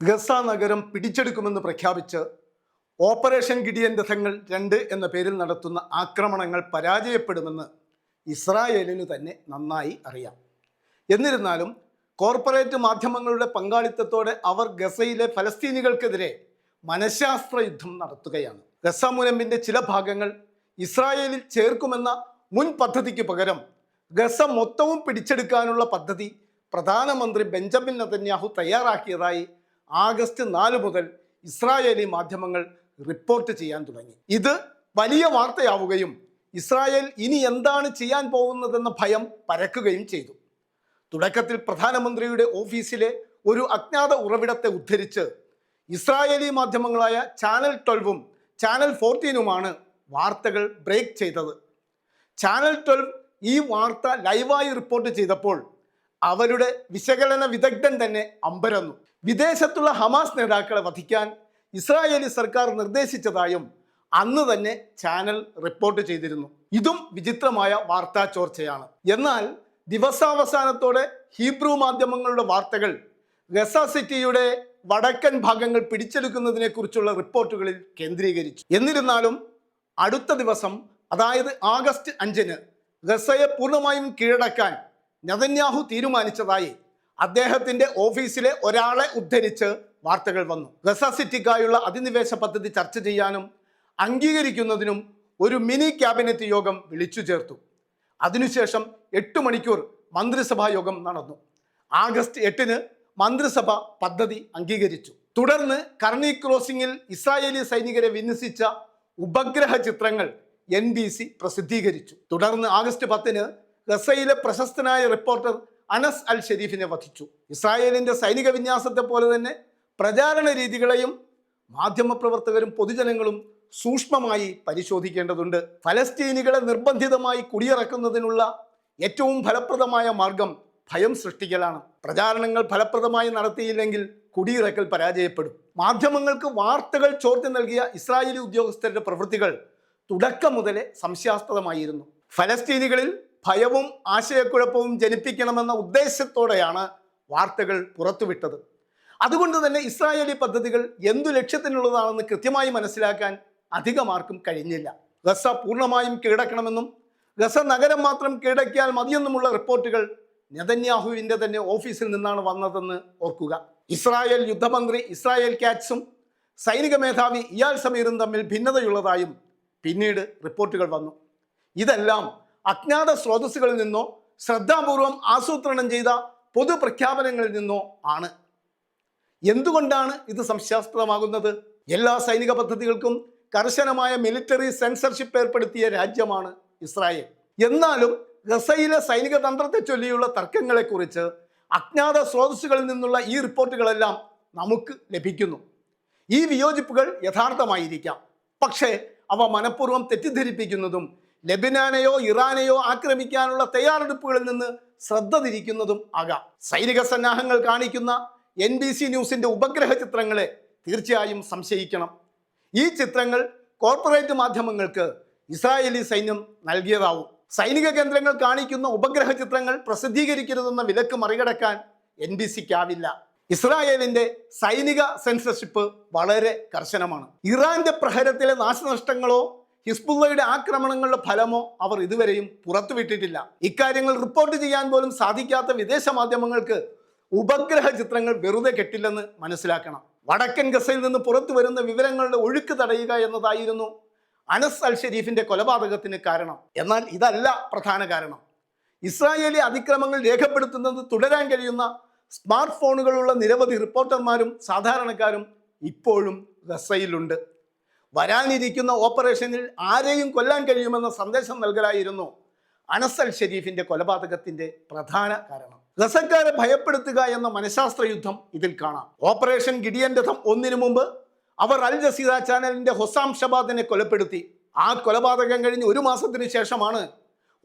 Gaza നഗരം പിടിച്ചെടുക്കുമെന്ന് പ്രഖ്യാപിച്ച് operation Gideon രഥങ്ങൾ രണ്ട് എന്ന പേരിൽ നടത്തുന്ന ആക്രമണങ്ങൾ പരാജയപ്പെടുമെന്ന് ഇസ്രായേലിന് തന്നെ നന്നായി അറിയാം. എന്നിരുന്നാലും കോർപ്പറേറ്റ് മാധ്യമങ്ങളുടെ പങ്കാളിത്തത്തോടെ അവർ ഗസയിലെ ഫലസ്തീനികൾക്കെതിരെ മനഃശാസ്ത്ര യുദ്ധം നടത്തുകയാണ്. ഗസ മുനമ്പിന്റെ ചില ഭാഗങ്ങൾ ഇസ്രായേലിൽ ചേർക്കുമെന്ന മുൻ പദ്ധതിക്ക് പകരം ഗസ മൊത്തവും പിടിച്ചെടുക്കാനുള്ള പദ്ധതി പ്രധാനമന്ത്രി ബെഞ്ചമിൻ നതന്യാഹു തയ്യാറാക്കിയതായി ആഗസ്റ്റ് നാല് മുതൽ ഇസ്രായേലി മാധ്യമങ്ങൾ റിപ്പോർട്ട് ചെയ്യാൻ തുടങ്ങി. ഇത് വലിയ വാർത്തയാവുകയും ഇസ്രായേൽ ഇനി എന്താണ് ചെയ്യാൻ പോകുന്നതെന്ന ഭയം പരക്കുകയും ചെയ്തു. തുടക്കത്തിൽ പ്രധാനമന്ത്രിയുടെ ഓഫീസിലെ ഒരു അജ്ഞാത ഉറവിടത്തെ ഉദ്ധരിച്ച് ഇസ്രായേലി മാധ്യമങ്ങളായ ചാനൽ ട്വൽവും ചാനൽ ഫോർട്ടീനുമാണ് വാർത്തകൾ ബ്രേക്ക് ചെയ്തത്. ചാനൽ ട്വൽവ് ഈ വാർത്ത ലൈവായി റിപ്പോർട്ട് ചെയ്തപ്പോൾ അവരുടെ വിശകലന വിദഗ്ധൻ തന്നെ അമ്പരന്നു വിദേശത്തുള്ള ഹമാസ് നേതാക്കളെ വധിക്കാൻ ഇസ്രായേലി സർക്കാർ നിർദ്ദേശിച്ചതായും അന്ന് തന്നെ ചാനൽ റിപ്പോർട്ട് ചെയ്തിരുന്നു. ഇതും വിചിത്രമായ വാർത്താ ചോർച്ചയാണ്. എന്നാൽ ദിവസാവസാനത്തോടെ ഹീബ്രു മാധ്യമങ്ങളുടെ വാർത്തകൾ ഗസ സിറ്റിയുടെ വടക്കൻ ഭാഗങ്ങൾ പിടിച്ചെടുക്കുന്നതിനെ കുറിച്ചുള്ള റിപ്പോർട്ടുകളിൽ കേന്ദ്രീകരിച്ചു. എന്നിരുന്നാലും അടുത്ത ദിവസം അതായത് ആഗസ്റ്റ് അഞ്ചിന് ഗസയെ പൂർണമായും കീഴടക്കാൻ നെതന്യാഹു തീരുമാനിച്ചതായി അദ്ദേഹത്തിന്റെ ഓഫീസിലെ ഒരാളെ ഉദ്ധരിച്ച് വാർത്തകൾ വന്നു. ഗസ സിറ്റിക്കായുള്ള അധിനിവേശ പദ്ധതി ചർച്ച ചെയ്യാനും അംഗീകരിക്കുന്നതിനും ഒരു മിനി ക്യാബിനറ്റ് യോഗം വിളിച്ചു ചേർത്തു. അതിനുശേഷം എട്ട് മണിക്കൂർ മന്ത്രിസഭാ യോഗം നടന്നു. ആഗസ്റ്റ് എട്ടിന് മന്ത്രിസഭ പദ്ധതി അംഗീകരിച്ചു. തുടർന്ന് കർണി ക്രോസിംഗിൽ ഇസ്രായേലി സൈനികരെ വിന്യസിച്ച ഉപഗ്രഹ ചിത്രങ്ങൾ എൻ ബി സി പ്രസിദ്ധീകരിച്ചു. തുടർന്ന് ആഗസ്റ്റ് പത്തിന് ഗസയിലെ പ്രശസ്തനായ റിപ്പോർട്ടർ അനസ് അൽ ഷെരീഫിനെ വധിച്ചു. ഇസ്രായേലിന്റെ സൈനിക വിന്യാസത്തെ പോലെ തന്നെ പ്രചാരണ രീതികളെയും മാധ്യമപ്രവർത്തകരും പൊതുജനങ്ങളും സൂക്ഷ്മമായി പരിശോധിക്കേണ്ടതുണ്ട്. ഫലസ്തീനികളെ നിർബന്ധിതമായി കുടിയിറക്കുന്നതിനുള്ള ഏറ്റവും ഫലപ്രദമായ മാർഗം ഭയം സൃഷ്ടിക്കലാണ്. പ്രചാരണങ്ങൾ ഫലപ്രദമായി നടത്തിയില്ലെങ്കിൽ കുടിയിറക്കൽ പരാജയപ്പെടും. മാധ്യമങ്ങൾക്ക് വാർത്തകൾ ചോർത്തി നൽകിയ ഇസ്രായേലി ഉദ്യോഗസ്ഥരുടെ പ്രവൃത്തികൾ തുടക്കം മുതലേ സംശയാസ്പദമായിരുന്നു. ഫലസ്തീനികളിൽ ഭയവും ആശയക്കുഴപ്പവും ജനിപ്പിക്കണമെന്ന ഉദ്ദേശത്തോടെയാണ് വാർത്തകൾ പുറത്തുവിട്ടത്. അതുകൊണ്ട് തന്നെ ഇസ്രായേലി പദ്ധതികൾ എന്തു ലക്ഷ്യത്തിനുള്ളതാണെന്ന് കൃത്യമായി മനസ്സിലാക്കാൻ അധികമാർക്കും കഴിഞ്ഞില്ല. ഗസ പൂർണമായും കീഴടക്കണമെന്നും ഗസ നഗരം മാത്രം കീഴടക്കിയാൽ മതിയെന്നുമുള്ള റിപ്പോർട്ടുകൾ നെതന്യാഹുവിന്റെ തന്നെ ഓഫീസിൽ നിന്നാണ് വന്നതെന്ന് ഓർക്കുക. ഇസ്രായേൽ യുദ്ധമന്ത്രി ഇസ്രായേൽ കാറ്റ്സും സൈനിക മേധാവി ഇയാൽ സമീറും തമ്മിൽ ഭിന്നതയുള്ളതായും പിന്നീട് റിപ്പോർട്ടുകൾ വന്നു. ഇതെല്ലാം അജ്ഞാത സ്രോതസ്സുകളിൽ നിന്നോ ശ്രദ്ധാപൂർവം ആസൂത്രണം ചെയ്ത പൊതുപ്രഖ്യാപനങ്ങളിൽ നിന്നോ ആണ്. എന്തുകൊണ്ടാണ് ഇത് സംശയാസ്പദമാകുന്നത്? എല്ലാ സൈനിക പദ്ധതികൾക്കും കർശനമായ മിലിറ്ററി സെൻസർഷിപ്പ് ഏർപ്പെടുത്തിയ രാജ്യമാണ് ഇസ്രായേൽ. എന്നാലും ഗസയിലെ സൈനിക തന്ത്രത്തെ ചൊല്ലിയുള്ള തർക്കങ്ങളെക്കുറിച്ച് അജ്ഞാത സ്രോതസ്സുകളിൽ നിന്നുള്ള ഈ റിപ്പോർട്ടുകളെല്ലാം നമുക്ക് ലഭിക്കുന്നു. ഈ വിയോജിപ്പുകൾ യഥാർത്ഥമായിരിക്കാം. പക്ഷേ അവ മനഃപൂർവം തെറ്റിദ്ധരിപ്പിക്കുന്നതും ലെബനാനെയോ ഇറാനെയോ ആക്രമിക്കാനുള്ള തയ്യാറെടുപ്പുകളിൽ നിന്ന് ശ്രദ്ധ തിരിക്കുന്നതും ആകാം. സൈനിക സന്നാഹങ്ങൾ കാണിക്കുന്ന എൻ ബി സി ന്യൂസിന്റെ ഉപഗ്രഹ ചിത്രങ്ങളെ തീർച്ചയായും സംശയിക്കണം. ഈ ചിത്രങ്ങൾ കോർപ്പറേറ്റ് മാധ്യമങ്ങൾക്ക് ഇസ്രായേലി സൈന്യം നൽകിയതാവും. സൈനിക കേന്ദ്രങ്ങൾ കാണിക്കുന്ന ഉപഗ്രഹ ചിത്രങ്ങൾ പ്രസിദ്ധീകരിക്കരുതെന്ന വിലക്ക് മറികടക്കാൻ എൻ ബി സിക്കാവില്ല ഇസ്രായേലിന്റെ സൈനിക സെൻസർഷിപ്പ് വളരെ കർശനമാണ്. ഇറാന്റെ പ്രഹരത്തിലെ നാശനഷ്ടങ്ങളോ ഹിസ്ബുള്ളയുടെ ആക്രമണങ്ങളുടെ ഫലമോ അവർ ഇതുവരെയും പുറത്തുവിട്ടിട്ടില്ല. ഇക്കാര്യങ്ങൾ റിപ്പോർട്ട് ചെയ്യാൻ പോലും സാധിക്കാത്ത വിദേശ മാധ്യമങ്ങൾക്ക് ഉപഗ്രഹ ചിത്രങ്ങൾ വെറുതെ കെട്ടില്ലെന്ന് മനസ്സിലാക്കണം. വടക്കൻ ഗസയിൽ നിന്ന് പുറത്തു വരുന്ന വിവരങ്ങളുടെ ഒഴുക്ക് തടയുക എന്നതായിരുന്നു അനസ് അൽ ഷെരീഫിന്റെ കൊലപാതകത്തിന് കാരണം. എന്നാൽ ഇതല്ല പ്രധാന കാരണം. ഇസ്രായേലി അതിക്രമങ്ങൾ രേഖപ്പെടുത്തുന്നത് തുടരാൻ കഴിയുന്ന സ്മാർട്ട് ഫോണുകളുള്ള നിരവധി റിപ്പോർട്ടർമാരും സാധാരണക്കാരും ഇപ്പോഴും ഗസയിലുണ്ട്. വരാനിരിക്കുന്ന ഓപ്പറേഷനിൽ ആരെയും കൊല്ലാൻ കഴിയുമെന്ന സന്ദേശം നൽകലായിരുന്നു അനസൽ ഷെരീഫിന്റെ കൊലപാതകത്തിന്റെ പ്രധാന കാരണം. ഗസക്കാരെ ഭയപ്പെടുത്തുക എന്ന മനഃശാസ്ത്ര യുദ്ധം ഇതിൽ കാണാം. ഓപ്പറേഷൻ ഗിഡിയൻ രഥം ഒന്നിനു മുമ്പ് അവർ അൽ ജസീദ ചാനലിന്റെ ഹൊസാം ഷബാദിനെ കൊലപ്പെടുത്തി. ആ കൊലപാതകം കഴിഞ്ഞ് ഒരു മാസത്തിന് ശേഷമാണ്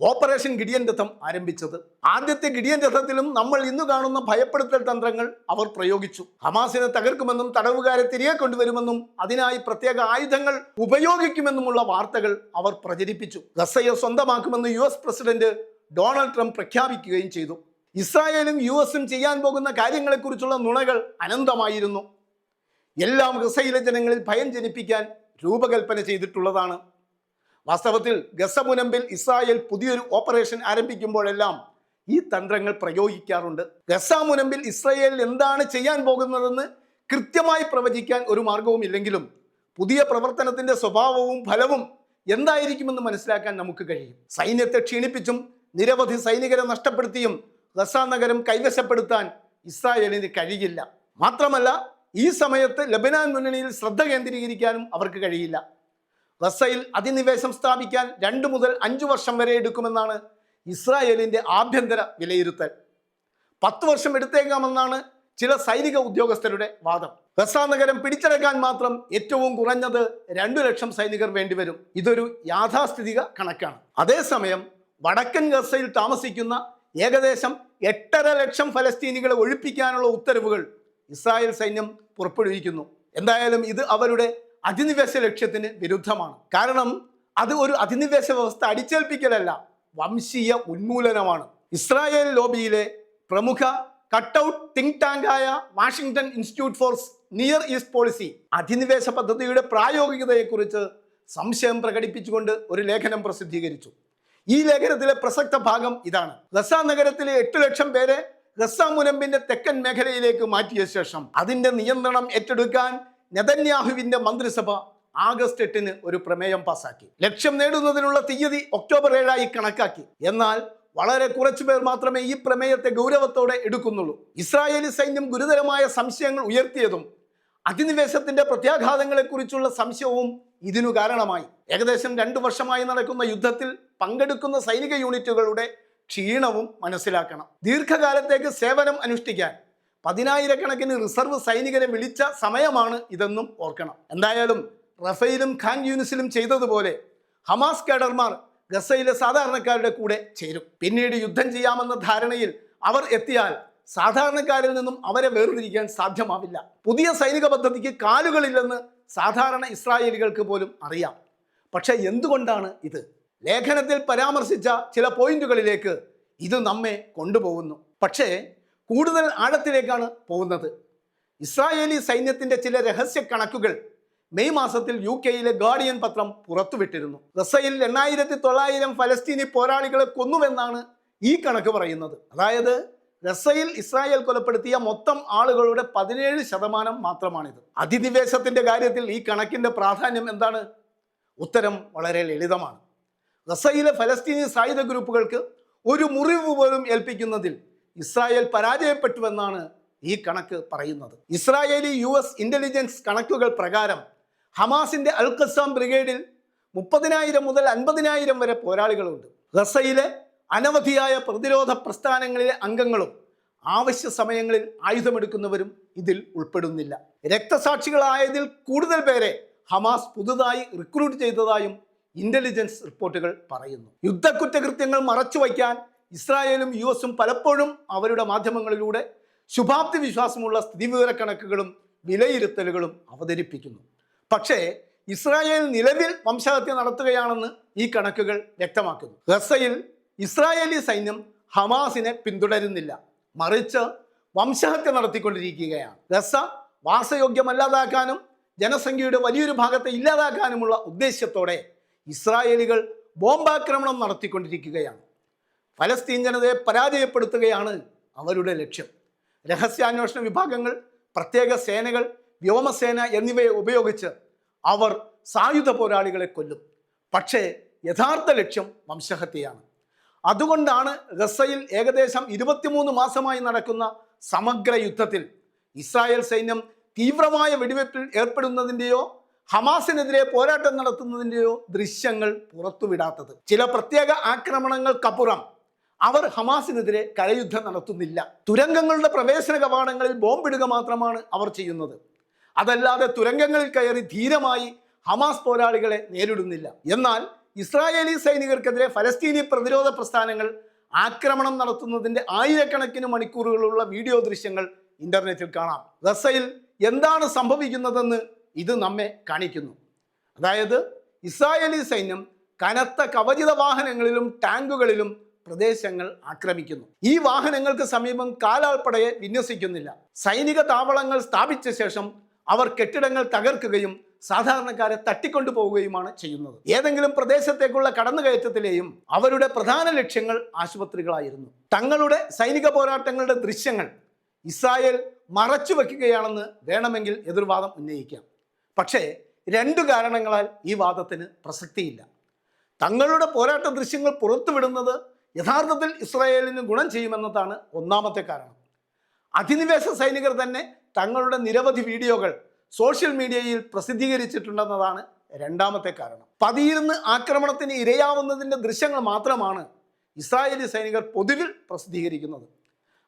ഓപ്പറേഷൻ ഗിഡിയൻ രഥം ആരംഭിച്ചത്. ആദ്യത്തെ ഗിഡിയൻ രഥത്തിലും നമ്മൾ ഇന്ന് കാണുന്ന ഭയപ്പെടുത്തൽ തന്ത്രങ്ങൾ അവർ പ്രയോഗിച്ചു. ഹമാസിനെ തകർക്കുമെന്നും തടവുകാരെ തിരികെ കൊണ്ടുവരുമെന്നും അതിനായി പ്രത്യേക ആയുധങ്ങൾ ഉപയോഗിക്കുമെന്നുമുള്ള വാർത്തകൾ അവർ പ്രചരിപ്പിച്ചു. ഗസയെ സ്വന്തമാക്കുമെന്ന് U S president Donald Trump പ്രഖ്യാപിക്കുകയും ചെയ്തു. ഇസ്രായേലും യു എസും ചെയ്യാൻ പോകുന്ന കാര്യങ്ങളെക്കുറിച്ചുള്ള നുണകൾ അനന്തമായിരുന്നു. എല്ലാം ഗസയിലെ ജനങ്ങളിൽ ഭയം ജനിപ്പിക്കാൻ രൂപകൽപ്പന ചെയ്തിട്ടുള്ളതാണ്. വാസ്തവത്തിൽ ഗസ മുനമ്പിൽ ഇസ്രായേൽ പുതിയൊരു ഓപ്പറേഷൻ ആരംഭിക്കുമ്പോഴെല്ലാം ഈ തന്ത്രങ്ങൾ പ്രയോഗിക്കാറുണ്ട്. ഗസ മുനമ്പിൽ ഇസ്രായേൽ എന്താണ് ചെയ്യാൻ പോകുന്നതെന്ന് കൃത്യമായി പ്രവചിക്കാൻ ഒരു മാർഗവും ഇല്ലെങ്കിലും പുതിയ പ്രവർത്തനത്തിന്റെ സ്വഭാവവും ഫലവും എന്തായിരിക്കുമെന്ന് മനസ്സിലാക്കാൻ നമുക്ക് കഴിയും. സൈന്യത്തെ ക്ഷീണിപ്പിച്ചും നിരവധി സൈനികരെ നഷ്ടപ്പെടുത്തിയും ഗസ നഗരം കൈവശപ്പെടുത്താൻ ഇസ്രായേലിന് കഴിയില്ല. മാത്രമല്ല ഈ സമയത്ത് ലബനാൻ മുന്നണിയിൽ ശ്രദ്ധ കേന്ദ്രീകരിക്കാനും അവർക്ക് കഴിയില്ല. ഗസയിൽ അധിനിവേശം സ്ഥാപിക്കാൻ രണ്ട് മുതൽ അഞ്ചു വർഷം വരെ എടുക്കുമെന്നാണ് ഇസ്രായേലിന്റെ ആഭ്യന്തര വിലയിരുത്തൽ. പത്ത് വർഷം എടുത്തേക്കാമെന്നാണ് ചില സൈനിക ഉദ്യോഗസ്ഥരുടെ വാദം. ഗസ നഗരം പിടിച്ചെടുക്കാൻ മാത്രം ഏറ്റവും കുറഞ്ഞത് രണ്ടു ലക്ഷം സൈനികർ വേണ്ടിവരും. ഇതൊരു യാഥാസ്ഥിതിക കണക്കാണ്. അതേസമയം വടക്കൻ ഗസയിൽ താമസിക്കുന്ന ഏകദേശം എട്ടര ലക്ഷം ഫലസ്തീനികളെ ഒഴിപ്പിക്കാനുള്ള ഉത്തരവുകൾ ഇസ്രായേൽ സൈന്യം പുറപ്പെടുവിക്കുന്നു. എന്തായാലും ഇത് അവരുടെ അധിനിവേശ ലക്ഷ്യത്തിന് വിരുദ്ധമാണ്. കാരണം അത് ഒരു അധിനിവേശ വ്യവസ്ഥ അടിച്ചേൽപ്പിക്കലല്ല വംശീയ ഉന്മൂലനമാണ്. ഇസ്രായേൽ ലോബിയിലെ പ്രമുഖ cutout think ടാങ്കായ Washington Institute for Near East Policy അധിനിവേശ പദ്ധതിയുടെ പ്രായോഗികതയെക്കുറിച്ച് സംശയം പ്രകടിപ്പിച്ചുകൊണ്ട് ഒരു ലേഖനം പ്രസിദ്ധീകരിച്ചു. ഈ ലേഖനത്തിലെ പ്രസക്ത ഭാഗം ഇതാണ്. ഗസ നഗരത്തിലെ എട്ട് ലക്ഷം പേരെ ഗസ മുനമ്പിന്റെ തെക്കൻ മേഖലയിലേക്ക് മാറ്റിയ ശേഷം അതിന്റെ നിയന്ത്രണം ഏറ്റെടുക്കാൻ നെതന്യാഹുവിന്റെ മന്ത്രിസഭ ആഗസ്റ്റ് എട്ടിന് ഒരു പ്രമേയം പാസാക്കി ലക്ഷ്യം നേടുന്നതിനുള്ള തീയതി ഒക്ടോബർ ഏഴായി കണക്കാക്കി. എന്നാൽ വളരെ കുറച്ചു പേർ മാത്രമേ ഈ പ്രമേയത്തെ ഗൗരവത്തോടെ എടുക്കുന്നുള്ളൂ. ഇസ്രായേലി സൈന്യം ഗുരുതരമായ സംശയങ്ങൾ ഉയർത്തിയതും അധിനിവേശത്തിന്റെ പ്രത്യാഘാതങ്ങളെക്കുറിച്ചുള്ള സംശയവും ഇതിനു കാരണമായി. ഏകദേശം രണ്ടു വർഷമായി നടക്കുന്ന യുദ്ധത്തിൽ പങ്കെടുക്കുന്ന സൈനിക യൂണിറ്റുകളുടെ ക്ഷീണവും മനസ്സിലാക്കണം. ദീർഘകാലത്തേക്ക് സേവനം അനുഷ്ഠിക്കാൻ പതിനായിരക്കണക്കിന് റിസർവ് സൈനികരെ വിളിച്ച സമയമാണ് ഇതെന്നും ഓർക്കണം. എന്തായാലും റഫേലും ഖാൻ യൂനിസിലും ചെയ്തതുപോലെ ഹമാസ് കേഡർമാർ ഗസയിലെ സാധാരണക്കാരുടെ കൂടെ ചേരും. പിന്നീട് യുദ്ധം ചെയ്യാമെന്ന ധാരണയിൽ അവർ എത്തിയാൽ സാധാരണക്കാരിൽ നിന്നും അവരെ വേർതിരിക്കാൻ സാധ്യമാവില്ല. പുതിയ സൈനിക പദ്ധതിക്ക് കാലുകളില്ലെന്ന് സാധാരണ ഇസ്രായേലികൾക്ക് പോലും അറിയാം. പക്ഷേ എന്തുകൊണ്ടാണ് ഇത്? ലേഖനത്തിൽ പരാമർശിച്ച ചില പോയിന്റുകളിലേക്ക് ഇത് നമ്മെ കൊണ്ടുപോകുന്നു. പക്ഷേ കൂടുതൽ ആഴത്തിലേക്കാണ് പോകുന്നത്. ഇസ്രായേലി സൈന്യത്തിന്റെ ചില രഹസ്യ കണക്കുകൾ മെയ് മാസത്തിൽ യു കെയിലെ ഗാർഡിയൻ പത്രം പുറത്തുവിട്ടിരുന്നു. ഗസയിൽ എണ്ണായിരത്തി തൊള്ളായിരം ഫലസ്തീനി പോരാളികളെ കൊന്നുവെന്നാണ് ഈ കണക്ക് പറയുന്നത്. അതായത് ഗസയിൽ ഇസ്രായേൽ കൊലപ്പെടുത്തിയ മൊത്തം ആളുകളുടെ പതിനേഴ് ശതമാനം മാത്രമാണിത്. അധിനിവേശത്തിന്റെ കാര്യത്തിൽ ഈ കണക്കിന്റെ പ്രാധാന്യം എന്താണ്? ഉത്തരം വളരെ ലളിതമാണ്. ഗസയിലെ ഫലസ്തീനി സായുധ ഗ്രൂപ്പുകൾക്ക് ഒരു മുറിവ് പോലും ഏൽപ്പിക്കുന്നതിൽ ഇസ്രായേൽ പരാജയപ്പെട്ടുവെന്നാണ് ഈ കണക്ക് പറയുന്നത്. ഇസ്രായേലി യു എസ് ഇന്റലിജൻസ് കണക്കുകൾ പ്രകാരം ഹമാസിന്റെ അൽ ഖസാം ബ്രിഗേഡിൽ മുപ്പതിനായിരം മുതൽ അൻപതിനായിരം വരെ പോരാളികളുണ്ട്. ഗസയിലെ അനവധിയായ പ്രതിരോധ പ്രസ്ഥാനങ്ങളിലെ അംഗങ്ങളും ആവശ്യ സമയങ്ങളിൽ ആയുധമെടുക്കുന്നവരും ഇതിൽ ഉൾപ്പെടുന്നില്ല. രക്തസാക്ഷികളായതിൽ കൂടുതൽ പേരെ ഹമാസ് പുതുതായി റിക്രൂട്ട് ചെയ്തതായും ഇന്റലിജൻസ് റിപ്പോർട്ടുകൾ പറയുന്നു. യുദ്ധക്കുറ്റകൃത്യങ്ങൾ മറച്ചുവയ്ക്കാൻ ഇസ്രായേലും യു എസും പലപ്പോഴും അവരുടെ മാധ്യമങ്ങളിലൂടെ ശുഭാപ്തി വിശ്വാസമുള്ള സ്ഥിതിവിവരക്കണക്കുകളും വിലയിരുത്തലുകളും അവതരിപ്പിക്കുന്നു. പക്ഷേ ഇസ്രായേൽ നിലവിൽ വംശഹത്യ നടത്തുകയാണെന്ന് ഈ കണക്കുകൾ വ്യക്തമാക്കുന്നു. ഗസയിൽ ഇസ്രായേലി സൈന്യം ഹമാസിനെ പിന്തുടരുന്നില്ല. മറിച്ച് വംശഹത്യ നടത്തിക്കൊണ്ടിരിക്കുകയാണ്. ഗസ വാസയോഗ്യമല്ലാതാക്കാനും ജനസംഖ്യയുടെ വലിയൊരു ഭാഗത്തെ ഇല്ലാതാക്കാനുമുള്ള ഉദ്ദേശ്യത്തോടെ ഇസ്രായേലികൾ ബോംബാക്രമണം നടത്തിക്കൊണ്ടിരിക്കുകയാണ്. ഫലസ്തീൻ ജനതയെ പരാജയപ്പെടുത്തുകയാണ് അവരുടെ ലക്ഷ്യം. രഹസ്യാന്വേഷണ വിഭാഗങ്ങൾ പ്രത്യേക സേനകൾ വ്യോമസേന എന്നിവയെ ഉപയോഗിച്ച് അവർ സായുധ പോരാളികളെ കൊല്ലും. പക്ഷേ യഥാർത്ഥ ലക്ഷ്യം വംശഹത്യയാണ്. അതുകൊണ്ടാണ് ഗസയിൽ ഏകദേശം ഇരുപത്തിമൂന്ന് മാസമായി നടക്കുന്ന സമഗ്ര യുദ്ധത്തിൽ ഇസ്രായേൽ സൈന്യം തീവ്രമായ വെടിവെപ്പിൽ ഏർപ്പെടുന്നതിന്റെയോ ഹമാസിനെതിരെ പോരാട്ടം നടത്തുന്നതിന്റെയോ ദൃശ്യങ്ങൾ പുറത്തുവിടാത്തത്. ചില പ്രത്യേക ആക്രമണങ്ങൾക്കപ്പുറം അവർ ഹമാസിനെതിരെ കരയുദ്ധം നടത്തുന്നില്ല. തുരങ്കങ്ങളുടെ പ്രവേശന കവാടങ്ങളിൽ ബോംബിടുക മാത്രമാണ് അവർ ചെയ്യുന്നത്. അതല്ലാതെ തുരങ്കങ്ങളിൽ കയറി ധീരമായി ഹമാസ് പോരാളികളെ നേരിടുന്നില്ല. എന്നാൽ ഇസ്രായേലി സൈനികർക്കെതിരെ ഫലസ്തീനി പ്രതിരോധ പ്രസ്ഥാനങ്ങൾ ആക്രമണം നടത്തുന്നതിന്റെ ആയിരക്കണക്കിന് മണിക്കൂറുകളുള്ള വീഡിയോ ദൃശ്യങ്ങൾ ഇന്റർനെറ്റിൽ കാണാം. റസയിൽ എന്താണ് സംഭവിക്കുന്നതെന്ന് ഇത് നമ്മെ കാണിക്കുന്നു. അതായത് ഇസ്രായേലി സൈന്യം കനത്ത കവചിത വാഹനങ്ങളിലും ടാങ്കുകളിലും പ്രദേശങ്ങൾ ആക്രമിക്കുന്നു. ഈ വാഹനങ്ങൾക്ക് സമീപം കാലാൾപ്പടയെ വിന്യസിക്കുന്നില്ല. സൈനിക താവളങ്ങൾ സ്ഥാപിച്ച ശേഷം അവർ കെട്ടിടങ്ങൾ തകർക്കുകയും സാധാരണക്കാരെ തട്ടിക്കൊണ്ടുപോവുകയുമാണ് ചെയ്യുന്നത്. ഏതെങ്കിലും പ്രദേശത്തേക്കുള്ള കടന്നുകയറ്റത്തിലെയും അവരുടെ പ്രധാന ലക്ഷ്യങ്ങൾ ആശുപത്രികളായിരുന്നു. തങ്ങളുടെ സൈനിക പോരാട്ടങ്ങളുടെ ദൃശ്യങ്ങൾ ഇസ്രായേൽ മറച്ചു വെക്കുകയാണെന്ന് വേണമെങ്കിൽ എതിർവാദം ഉന്നയിക്കാം. പക്ഷേ രണ്ടു കാരണങ്ങളാൽ ഈ വാദത്തിന് പ്രസക്തിയില്ല. തങ്ങളുടെ പോരാട്ട ദൃശ്യങ്ങൾ പുറത്തുവിടുന്നത് യഥാർത്ഥത്തിൽ ഇസ്രായേലിന് ഗുണം ചെയ്യുമെന്നതാണ് ഒന്നാമത്തെ കാരണം. അധിനിവേശ സൈനികർ തന്നെ തങ്ങളുടെ നിരവധി വീഡിയോകൾ സോഷ്യൽ മീഡിയയിൽ പ്രസിദ്ധീകരിച്ചിട്ടുണ്ടെന്നതാണ് രണ്ടാമത്തെ കാരണം. പതിയിരുന്ന് ആക്രമണത്തിന് ഇരയാവുന്നതിന്റെ ദൃശ്യങ്ങൾ മാത്രമാണ് ഇസ്രായേലി സൈനികർ പൊതുവിൽ പ്രസിദ്ധീകരിക്കുന്നത്.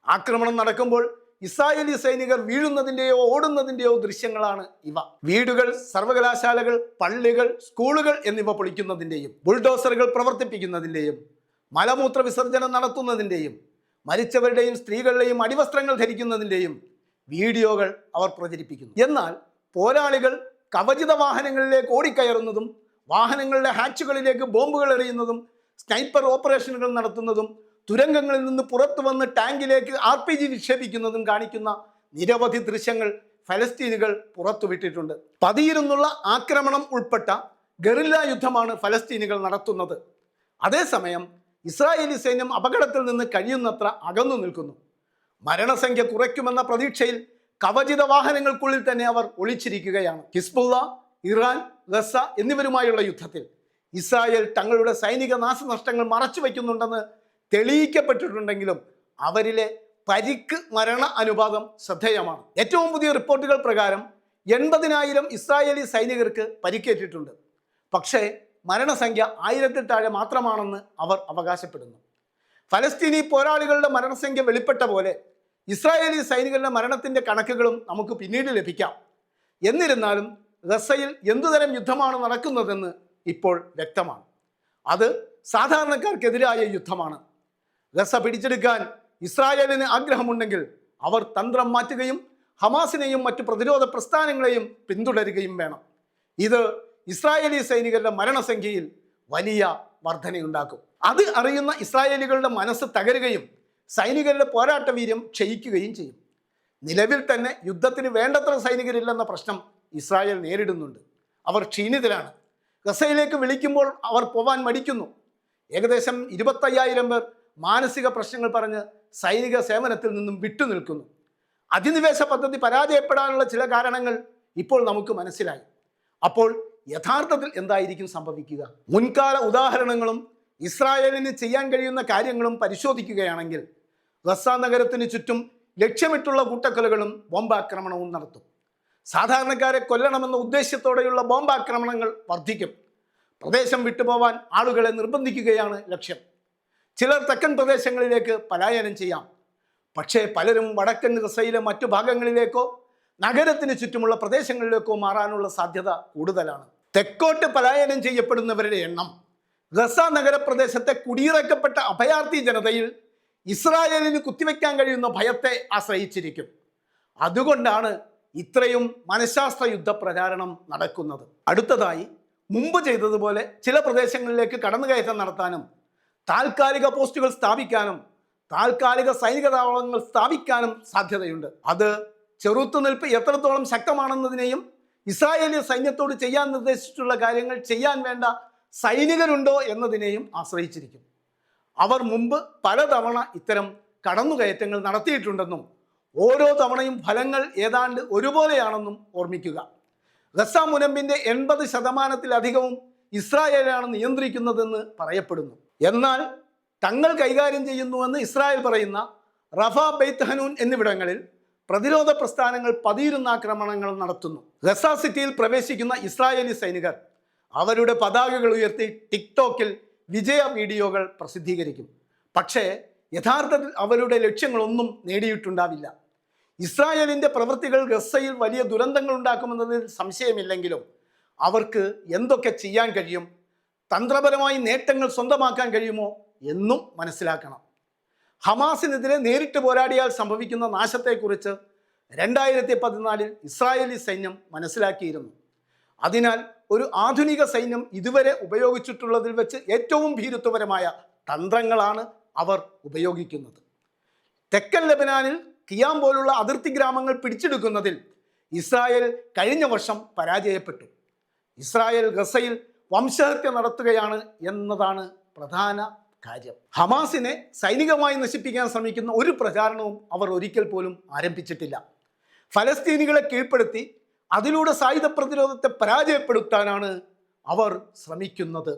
ആക്രമണം നടക്കുമ്പോൾ ഇസ്രായേലി സൈനികർ വീഴുന്നതിന്റെയോ ഓടുന്നതിന്റെയോ ദൃശ്യങ്ങളാണ് ഇവ. വീടുകൾ സർവകലാശാലകൾ പള്ളികൾ സ്കൂളുകൾ എന്നിവ പൊളിക്കുന്നതിന്റെയും ബുൾഡോസറുകൾ പ്രവർത്തിപ്പിക്കുന്നതിന്റെയും മലമൂത്ര വിസർജനം നടത്തുന്നതിന്റെയും മരിച്ചവരുടെയും സ്ത്രീകളുടെയും അടിവസ്ത്രങ്ങൾ ധരിക്കുന്നതിന്റെയും വീഡിയോകൾ അവർ പ്രചരിപ്പിക്കുന്നു. എന്നാൽ പോരാളികൾ കവചിത വാഹനങ്ങളിലേക്ക് ഓടിക്കയറുന്നതും വാഹനങ്ങളുടെ ഹാച്ചുകളിലേക്ക് ബോംബുകൾ എറിയുന്നതും സ്നൈപ്പർ ഓപ്പറേഷനുകൾ നടത്തുന്നതും തുരങ്കങ്ങളിൽ നിന്ന് പുറത്തു വന്ന് ടാങ്കിലേക്ക് ആർ പി ജി വിക്ഷേപിക്കുന്നതും കാണിക്കുന്ന നിരവധി ദൃശ്യങ്ങൾ ഫലസ്തീനുകൾ പുറത്തുവിട്ടിട്ടുണ്ട്. പതിയിരുന്നുള്ള ആക്രമണം ഉൾപ്പെട്ട ഗറില്ല യുദ്ധമാണ് ഫലസ്തീനുകൾ നടത്തുന്നത്. അതേസമയം ഇസ്രായേലി സൈന്യം അപകടത്തിൽ നിന്ന് കഴിയുന്നത്ര അകന്നു നിൽക്കുന്നു. മരണസംഖ്യ കുറയ്ക്കുമെന്ന പ്രതീക്ഷയിൽ കവചിത വാഹനങ്ങൾക്കുള്ളിൽ തന്നെ അവർ ഒളിച്ചിരിക്കുകയാണ്. ഹിസ്ബുള്ള ഇറാൻ ഗസ എന്നിവരുമായുള്ള യുദ്ധത്തിൽ ഇസ്രായേൽ തങ്ങളുടെ സൈനിക നാശനഷ്ടങ്ങൾ മറച്ചു വയ്ക്കുന്നുണ്ടെന്ന് തെളിയിക്കപ്പെട്ടിട്ടുണ്ടെങ്കിലും അവരിലെ പരിക്ക് മരണ അനുപാതം ശ്രദ്ധേയമാണ്. ഏറ്റവും പുതിയ റിപ്പോർട്ടുകൾ പ്രകാരം എൺപതിനായിരം ഇസ്രായേലി സൈനികർക്ക് പരിക്കേറ്റിട്ടുണ്ട്. പക്ഷേ മരണസംഖ്യ ആയിരത്തിൽ താഴെ മാത്രമാണെന്ന് അവർ അവകാശപ്പെടുന്നു. ഫലസ്തീനി പോരാളികളുടെ മരണസംഖ്യ വെളിപ്പെട്ട പോലെ ഇസ്രായേലി സൈനികരുടെ മരണത്തിന്റെ കണക്കുകളും നമുക്ക് പിന്നീട് ലഭിക്കാം. എന്നിരുന്നാലും ഗസയിൽ എന്തുതരം യുദ്ധമാണ് നടക്കുന്നതെന്ന് ഇപ്പോൾ വ്യക്തമാണ്. അത് സാധാരണക്കാർക്കെതിരായ യുദ്ധമാണ്. ഗസ പിടിച്ചെടുക്കാൻ ഇസ്രായേലിന് ആഗ്രഹമുണ്ടെങ്കിൽ അവർ തന്ത്രം മാറ്റുകയും ഹമാസിനെയും മറ്റു പ്രതിരോധ പ്രസ്ഥാനങ്ങളെയും പിന്തുടരുകയും വേണം. ഇത് ഇസ്രായേലി സൈനികരുടെ മരണസംഖ്യയിൽ വലിയ വർധനയുണ്ടാക്കും. അത് അറിയുന്ന ഇസ്രായേലികളുടെ മനസ്സ് തകരുകയും സൈനികരുടെ പോരാട്ട വീര്യം ക്ഷയിക്കുകയും ചെയ്യും. നിലവിൽ തന്നെ യുദ്ധത്തിന് വേണ്ടത്ര സൈനികരില്ലെന്ന പ്രശ്നം ഇസ്രായേൽ നേരിടുന്നുണ്ട്. അവർ ക്ഷീണിതരാണ്. ഗസയിലേക്ക് വിളിക്കുമ്പോൾ അവർ പോവാൻ മടിക്കുന്നു. ഏകദേശം ഇരുപത്തയ്യായിരം പേർ മാനസിക പ്രശ്നങ്ങൾ പറഞ്ഞ് സൈനിക സേവനത്തിൽ നിന്നും വിട്ടുനിൽക്കുന്നു അധിനിവേശ പദ്ധതി പരാജയപ്പെടാനുള്ള ചില കാരണങ്ങൾ ഇപ്പോൾ നമുക്ക് മനസ്സിലായി. അപ്പോൾ യഥാർത്ഥത്തിൽ എന്തായിരിക്കും സംഭവിക്കുക? മുൻകാല ഉദാഹരണങ്ങളും ഇസ്രായേലിന് ചെയ്യാൻ കഴിയുന്ന കാര്യങ്ങളും പരിശോധിക്കുകയാണെങ്കിൽ റസ്സ നഗരത്തിന് ചുറ്റും ലക്ഷ്യമിട്ടുള്ള കൂട്ടക്കൊലകളും ബോംബാക്രമണവും നടത്തും. സാധാരണക്കാരെ കൊല്ലണമെന്ന ഉദ്ദേശ്യത്തോടെയുള്ള ബോംബാക്രമണങ്ങൾ വർദ്ധിക്കും. പ്രദേശം വിട്ടുപോവാൻ ആളുകളെ നിർബന്ധിക്കുകയാണ് ലക്ഷ്യം. ചിലർ തെക്കൻ പ്രദേശങ്ങളിലേക്ക് പലായനം ചെയ്യാം. പക്ഷേ പലരും വടക്കൻ ഗസയിലെ മറ്റു ഭാഗങ്ങളിലേക്കോ നഗരത്തിന് ചുറ്റുമുള്ള പ്രദേശങ്ങളിലേക്കോ മാറാനുള്ള സാധ്യത കൂടുതലാണ്. തെക്കോട്ട് പലായനം ചെയ്യപ്പെടുന്നവരുടെ എണ്ണം. ഗസ നഗരപ്രദേശത്തെ കുടിയിറക്കപ്പെട്ട അഭയാർത്ഥി ജനതയിൽ ഇസ്രായേലിന് കുത്തിവെക്കാൻ കഴിയുന്ന ഭയത്തെ ആശ്രയിച്ചിരിക്കും. അതുകൊണ്ടാണ് ഇത്രയും മനഃശാസ്ത്ര യുദ്ധ പ്രചാരണം നടക്കുന്നത്. അടുത്തതായി മുമ്പ് ചെയ്തതുപോലെ ചില പ്രദേശങ്ങളിലേക്ക് കടന്നുകയറ്റം നടത്താനും താൽക്കാലിക പോസ്റ്റുകൾ സ്ഥാപിക്കാനും താൽക്കാലിക സൈനിക താവളങ്ങൾ സ്ഥാപിക്കാനും സാധ്യതയുണ്ട്. അത് ചെറുത്തുനിൽപ്പ് എത്രത്തോളം ശക്തമാണെന്നതിനെയും ഇസ്രായേലി സൈന്യത്തോട് ചെയ്യാൻ നിർദ്ദേശിച്ചിട്ടുള്ള കാര്യങ്ങൾ ചെയ്യാൻ വേണ്ട സൈനികരുണ്ടോ എന്നതിനെയും ആശ്രയിച്ചിരിക്കും. അവർ മുമ്പ് പലതവണ ഇത്തരം കടന്നുകയറ്റങ്ങൾ നടത്തിയിട്ടുണ്ടെന്നും ഓരോ തവണയും ഫലങ്ങൾ ഏതാണ്ട് ഒരുപോലെയാണെന്നും ഓർമ്മിക്കുക. ഗസ മുനമ്പിന്റെ എൺപത് ശതമാനത്തിലധികവും ഇസ്രായേലാണ് നിയന്ത്രിക്കുന്നതെന്ന് പറയപ്പെടുന്നു. എന്നാൽ തങ്ങൾ കൈകാര്യം ചെയ്യുന്നുവെന്ന് ഇസ്രായേൽ പറയുന്ന റഫ ബെയ്ത്ത് ഹനൂൻ എന്നിവിടങ്ങളിൽ പ്രതിരോധ പ്രസ്ഥാനങ്ങൾ പതിയിരുന്ന ആക്രമണങ്ങൾ നടത്തുന്നു. ഗസ സിറ്റിയിൽ പ്രവേശിക്കുന്ന ഇസ്രായേലി സൈനികർ അവരുടെ പതാകകൾ ഉയർത്തി ടിക്ടോക്കിൽ വിജയ വീഡിയോകൾ പ്രസിദ്ധീകരിക്കും. പക്ഷേ യഥാർത്ഥത്തിൽ അവരുടെ ലക്ഷ്യങ്ങളൊന്നും നേടിയിട്ടുണ്ടാവില്ല. ഇസ്രായേലിന്റെ പ്രവൃത്തികൾ ഗസയിൽ വലിയ ദുരന്തങ്ങൾ ഉണ്ടാക്കുമെന്നതിൽ സംശയമില്ലെങ്കിലും അവർക്ക് എന്തൊക്കെ ചെയ്യാൻ കഴിയും? തന്ത്രപരമായി നേട്ടങ്ങൾ സ്വന്തമാക്കാൻ കഴിയുമോ എന്നും മനസ്സിലാക്കണം. ഹമാസിനെതിരെ നേരിട്ട് പോരാടിയാൽ സംഭവിക്കുന്ന നാശത്തെക്കുറിച്ച് രണ്ടായിരത്തി പതിനാലിൽ ഇസ്രായേലി സൈന്യം മനസ്സിലാക്കിയിരുന്നു. അതിനാൽ ഒരു ആധുനിക സൈന്യം ഇതുവരെ ഉപയോഗിച്ചിട്ടുള്ളതിൽ വെച്ച് ഏറ്റവും ഭീരുത്വപരമായ തന്ത്രങ്ങളാണ് അവർ ഉപയോഗിക്കുന്നത്. തെക്കൻ ലബനാനിൽ കിയാം പോലുള്ള അതിർത്തി ഗ്രാമങ്ങൾ പിടിച്ചെടുക്കുന്നതിൽ ഇസ്രായേൽ കഴിഞ്ഞ വർഷം പരാജയപ്പെട്ടു. ഇസ്രായേൽ ഗസയിൽ വംശഹത്യ നടത്തുകയാണ് എന്നതാണ് പ്രധാന കാര്യം. ഹമാസിനെ സൈനികമായി നശിപ്പിക്കാൻ ശ്രമിക്കുന്ന ഒരു പ്രചാരണവും അവർ ഒരിക്കൽ പോലും ആരംഭിച്ചിട്ടില്ല. ഫലസ്തീനികളെ കീഴ്പ്പെടുത്തി അതിലൂടെ സായുധ പ്രതിരോധത്തെ പരാജയപ്പെടുത്താനാണ് അവർ ശ്രമിക്കുന്നത്.